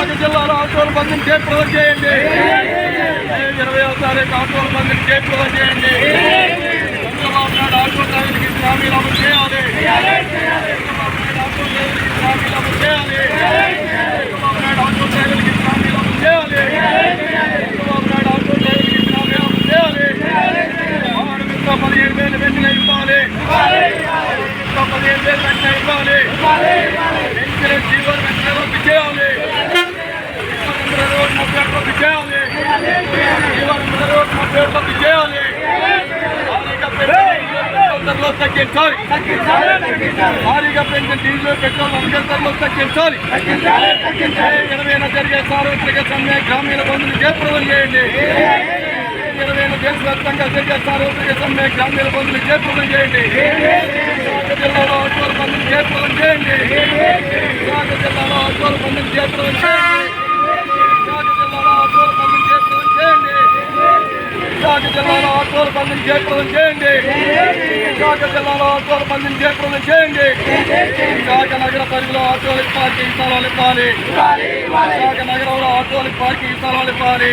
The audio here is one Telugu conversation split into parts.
విశాఖ జిల్లాలో ఆటోలు బంద్ని జయప్రదం చేయండి. ఇరవై తారీఖు ఆటోల బంద్ని జయప్రదం చేయండి. చంద్రబాబు నాయుడు ఆటో డ్రైవర్కి గ్రామీణ అమలు చేయాలి. చంద్రబాబు నాయుడు ఆటో డ్రైవర్కి గ్రామీణ అమలు చేయాలి చంద్రబాబు నాయుడు ఆటో డ్రైవర్కి గ్రామీణ అమలు చేయాలి చంద్రబాబు నాయుడు ఆటో డ్రైవర్కి గ్రామీణ అమలు చేయాలి ఆరు మిగతా పదిహేడు వేలు వెంటనే ఇవ్వాలి మిగతా పదిహేడు వేలు వెంటనే ఇవ్వాలి పెంచిన జీవోలు వెంటనే రద్దు చేయాలి జీవన రోడ్ ముప్పై ఒకటి రద్దు చేయాలి జీవన రోడ్ ముప్పై ఒకటి రద్దు చేయాలి భారీగా పెట్రోల్ ధరలు తగ్గించాలి. భారీగా పెంచిన డీజిల్ పెట్రోల్ ధరలు తగ్గించాలి. ఇరవైన జరిగే సార్వత్రిక సమ్మె గ్రామీణ బంధువులు జయప్రదం చేయండి? ఇరవైన దేశవ్యాప్తంగా జరిగే సార్వత్రిక సమ్మె గ్రామీణ బంధువులు జయప్రదం చేయండి? జిల్లాలో ఆటోల బంధువులు జయప్రదం చేయండి? విశాఖ జిల్లాలో ఆటోల బంధువులు జయప్రదం చేయండి? విశాఖ జిల్లాలో ఆటోల బంధువులు జయప్రదం చేయండి? విశాఖ జిల్లాలో ఆటోల బంధుని జయప్రదం చేయండి. విశాఖ జిల్లాలో ఆటోల బంధుని జయప్రదం చేయండి. విశాఖ నగర పరిధిలో ఆటోలకు పార్కింగ్ స్థలాలు ఇవ్వాలి. విశాఖ నగరంలో ఆటోలకు పార్కింగ్ స్థలాలు ఇవ్వాలి.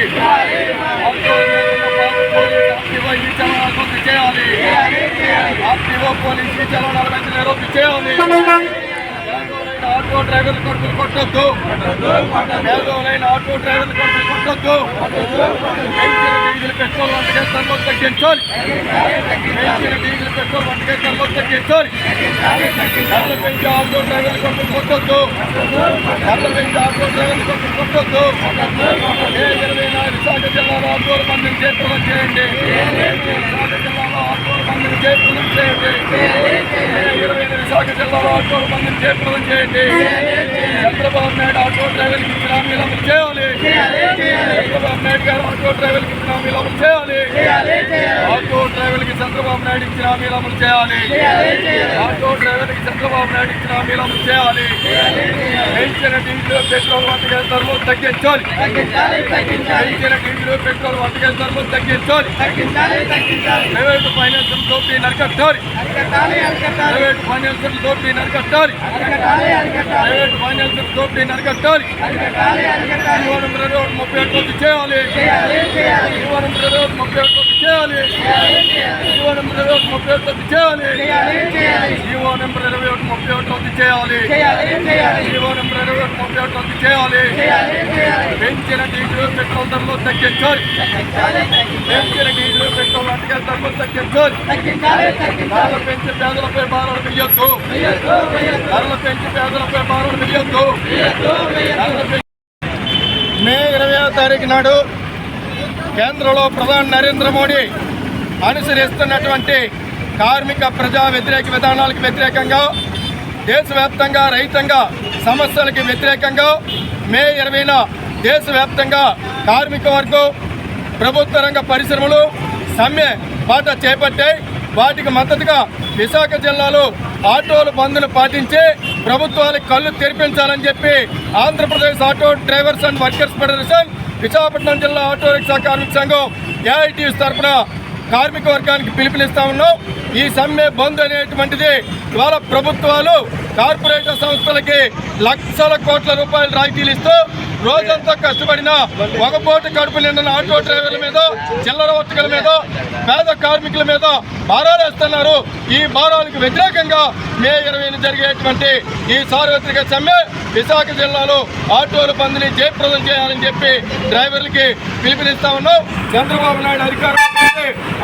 చేయాలి ఆర్టీఓ పోలీసు చలనాలు వెంటనే రద్దు చేయాలి. ఆటో డ్రైవర్లు కొడుకులు కొట్టద్దు. పేదోలైన ఆటో డ్రైవర్లు కొడుకులు కొట్టద్దు. డీజిల్ పెట్రోల్ వంటకే ధరలు తగ్గించాలి. డీజిల్ పెట్రోల్ వంటకే ధరలు తగ్గించాలి. ధరలు పెంచి ఆటో డ్రైవర్లు కొడుకులు కొట్టద్దు. ధరలు పెంచి ఆటో డ్రైవర్లు కొడుకులు కొట్టద్దు. ఏ ఇరవై నాలుగు విశాఖ జిల్లాలో ఆటోలు మందిని చేతులు చేయండి. విశాఖ జిల్లాలో ఆటోలు మందిని చేతులు చేయండి. విశాఖ జిల్లాలో ఆటోల మందిని చేతులు చేయండి. చంద్రబాబు నాయుడు ఆటో డ్రైవర్కి గ్రామీణ అమలు చేయాలి. చంద్రబాబు నాయుడు గారు ఆటో డ్రైవర్కి గ్రామీణ అమలు చేయాలి. ఆటో డ్రైవర్కి చంద్రబాబు నాయుడు ఇచ్చిన హామీలు అమలు చేయాలి. ఆటో డ్రైవర్కి చంద్రబాబు నాయుడు ఇచ్చిన హామీలు అమలు చేయాలి. పెంచిన డీజిల్ పెట్రోల్ వంటకాల ధరలు తగ్గించాలి పెంచిన డీజిల్ పెట్రోల్ వంటకాల ధరలు తగ్గించాలి ప్రైవేటు ఫైనాన్షియల్ దోపిడీ నరకట్టాలి. ప్రైవేటు ఫైనాన్షియల్ దోపిడీ నరకట్టాలి. ప్రైవేటు ఫైనాన్షియల్ దోపిడీ నరకట్టాలి. ముప్పై ఒకటి రద్దు చేయాలి. జీవనం ముప్పై ఒకటి చేయాలి. జీవనం రోడ్ ముప్పై ఒకటి చేయాలి. జీవో నెంబర్ ఇరవై ఒకటి ముప్పై ఒకటి చేయాలి. జీవో నెంబర్ ఇరవై ఒకటి ముప్పై ఒకటి చేయాలి. పెంచిన డీజిల్ పెట్రోల్ ధరలు తగ్గించాలి. పెంచిన డీజిల్ పెట్రోల్ అటుకెళ్ళ ధరలు తగ్గించాలి. ధరలు పెంచి పేదలపై భారాలు వెయ్యొద్దు. ధరలు పెంచి పేదలపై భారాలు వెయ్యొద్దు. మే ఇరవై తారీఖు నాడు కేంద్రంలో ప్రధాని నరేంద్ర మోడీ అనుసరిస్తున్నటువంటి కార్మిక ప్రజా వ్యతిరేక విధానాలకు వ్యతిరేకంగా దేశవ్యాప్తంగా రైతంగా సమస్యలకు వ్యతిరేకంగా మే ఇరవైన దేశవ్యాప్తంగా కార్మిక వర్గం ప్రభుత్వ రంగ పరిశ్రమలు సమ్మె బాట చేపట్టాయి వాటికి మద్దతుగా విశాఖ జిల్లాలో ఆటోలు బంద్ను పాటించి ప్రభుత్వాలకు కళ్ళు తెరిపించాలని చెప్పి Andhra Pradesh auto drivers and workers federation Visakhapatnam జిల్లా ఆటో రిక్షా కార్మిక సంఘం ఏఐటీఎస్ తరఫున కార్మిక వర్గానికి పిలుపునిస్తా ఉన్నాం. ఈ సమ్మె బంద్ అనేటువంటిది ఇవాళ ప్రభుత్వాలు కార్పొరేట్ సంస్థలకి లక్షల కోట్ల రూపాయలు రాయితీలు ఇస్తూ రోజంతా కష్టపడిన ఒక పోటీ కడుపు నిండిన ఆటో డ్రైవర్ల మీద చిల్లర వర్తకుల మీద పేద కార్మికుల మీద మారాలేస్తున్నారు. ఈ మారాలకు వ్యతిరేకంగా మే ఇరవై జరిగేటువంటి ఈ సార్వత్రిక సమ్మె విశాఖ జిల్లాలో ఆటోల పందిని జయప్రదం చేయాలని చెప్పి డ్రైవర్లకి పిలుపునిస్తా ఉన్నాం. చంద్రబాబు నాయుడు అధికారం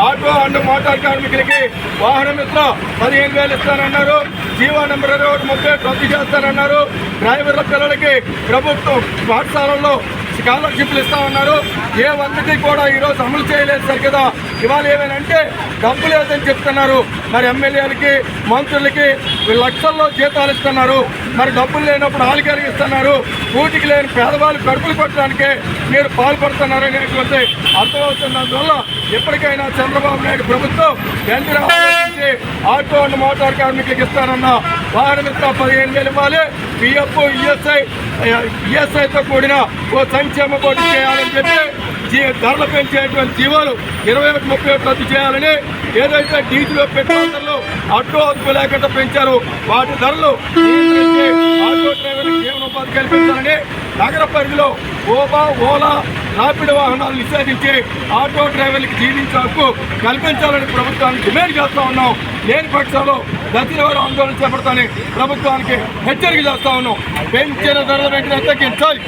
ఆటో అండ్ మోటార్ కార్మికులకి వాహన మిత్ర పదిహేను వేలు ఇస్తానన్నారు. జీవో నెంబర్ ఇరవై ఒకటి ముప్పై రద్దు చేస్తానన్నారు. డ్రైవర్ల పిల్లలకి ప్రభుత్వం పాఠశాలల్లో స్కాలర్షిప్లు ఇస్తా ఉన్నారు. ఏ ఒక్కటి కూడా ఈరోజు అమలు చేయలేదు సార్ కదా ఇవాళ ఏమైనంటే డబ్బు లేదని చెప్తున్నారు. మరి ఎమ్మెల్యేలకి మంత్రులకి లక్షల్లో జీతాలు ఇస్తున్నారు. మరి డబ్బులు లేనప్పుడు ఆలికలు ఇస్తున్నారు. కూటికి లేని పేదవాళ్ళు కడుపులు కొట్టడానికి మీరు పాల్పడుతున్నారు అనేటువంటి అర్థమవుతున్నందువల్ల ఎప్పటికైనా చంద్రబాబు నాయుడు ప్రభుత్వం వెంటనే ఆలోచించి ఆటో అండ్ మోటార్ కార్మికులకు ఇస్తానన్న వాహన మిత్ర పదిహేను వేలు ఇవ్వాలి. పిఎఫ్ ఈఎస్ఐ ఈఎస్ఐతో కూడిన ఓ సంక్షేమ బోర్డు చేయాలని చెప్పి జీ ధరలు పెంచేటువంటి జీవాలు ఇరవై ఒకటి ముప్పై ఒకటి రద్దు చేయాలని ఏదైతే డీజిల్ పెట్రోల్ ధరలు అడ్డు అదుపు లేకుండా పెంచారు వాటి ధరలు ఆటో డ్రైవర్లకు జీవనోపాధి కల్పించాలని నగర పరిధిలో ఓబా ఓలా రాపిడ్ వాహనాలు నిషేధించి ఆటో డ్రైవర్లకు జీవించే హక్కు కల్పించాలని ప్రభుత్వానికి డిమాండ్ చేస్తా ఉన్నాం. లేని పక్షంలో దశలవారు ఆందోళన చేపడతానని ప్రభుత్వానికి హెచ్చరిక చేస్తా ఉన్నాం. పెంచిన ధరల వెంటనే తగ్గించాలి.